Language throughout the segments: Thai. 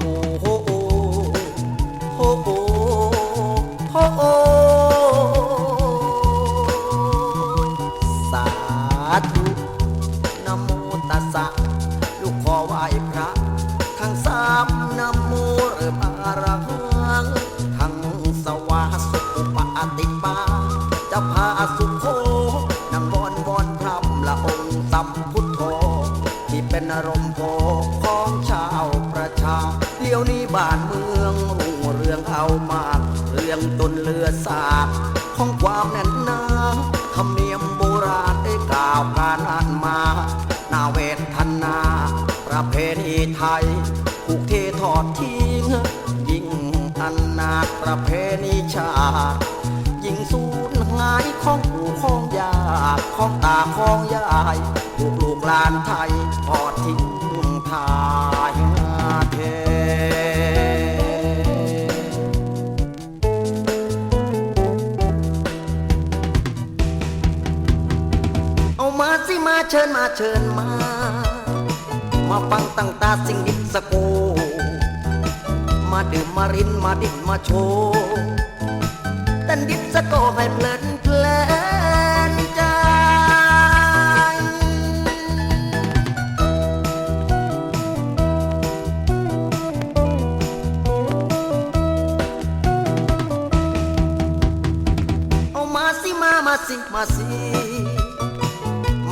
โอ้โหโอ้โหโอ้โหสาธุนโมตัสสะลูกขอไหว้พระทั้งสามนโมเริ่มอารังทั้งสวาสุปปาติมาจะพาสุโคนางวอนวอนพรำละองค์สัมพุานเมืองรุ่งเรืองเอามาก เรื่องตนเรือสาดของความแน่นหนาธรรมเนียมโบราณได้กล่าวการอ่านมานาเวทนา ประเพณีไทยผูกเททอดทิ้งยิ่งอันนาประเพณีชาติยิ่งสูญหายของปู่ของยาของตาของยายลูกลูกหลานไทย เชิญมาเชิญมา มาฟังตั้งตาสิ่งดิบสะโก มาดื่มมารินมาดิ้นมาโชว์เต้นดิบสะโกให้เพลินเพลินใจเอามาสิมามาสิมาสิ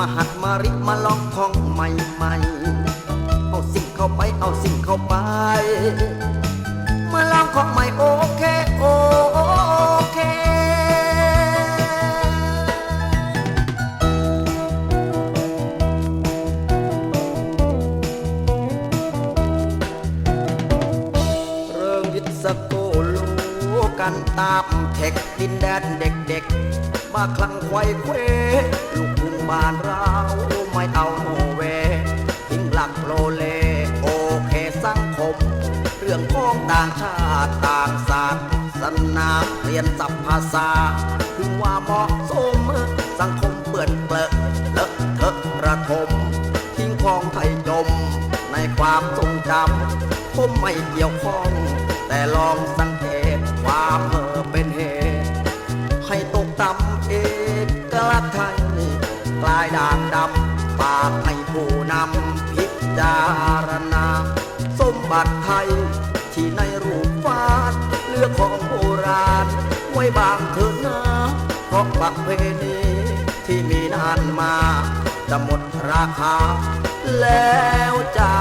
มาหัดมาริมาลองท่องใหม่ใหม่ๆเอาสิ่งเข้าไปเอาสิ่งเข้าไป มาลองของใหม่โอเคโอเคเริ่มยิดสโกลูกันตามเทคดินแดนเด็กๆ มาคลังไขว้เควลูก บ้านเราไม่เอาโนเวทิ้งหลักโลเลโอเคสังคม เรื่องของต่างชาติต่างศาสตร์สนาเรียนสับภาษาถึงว่าเหมาะสมสังคมเปื่อนเปลอะเลอะเทอะระทม ทิ้งของไทยจม ในความทรงจำผมไม่เกี่ยวข้อง แต่ลองสังเกตความ จารณา สมบัติไทย ที่ในรูปวาดเลือกของโบราณ ไว้บางเถิดนะเพราะประเพณีที่มีนานมา จะหมดราคา แล้วเจ้า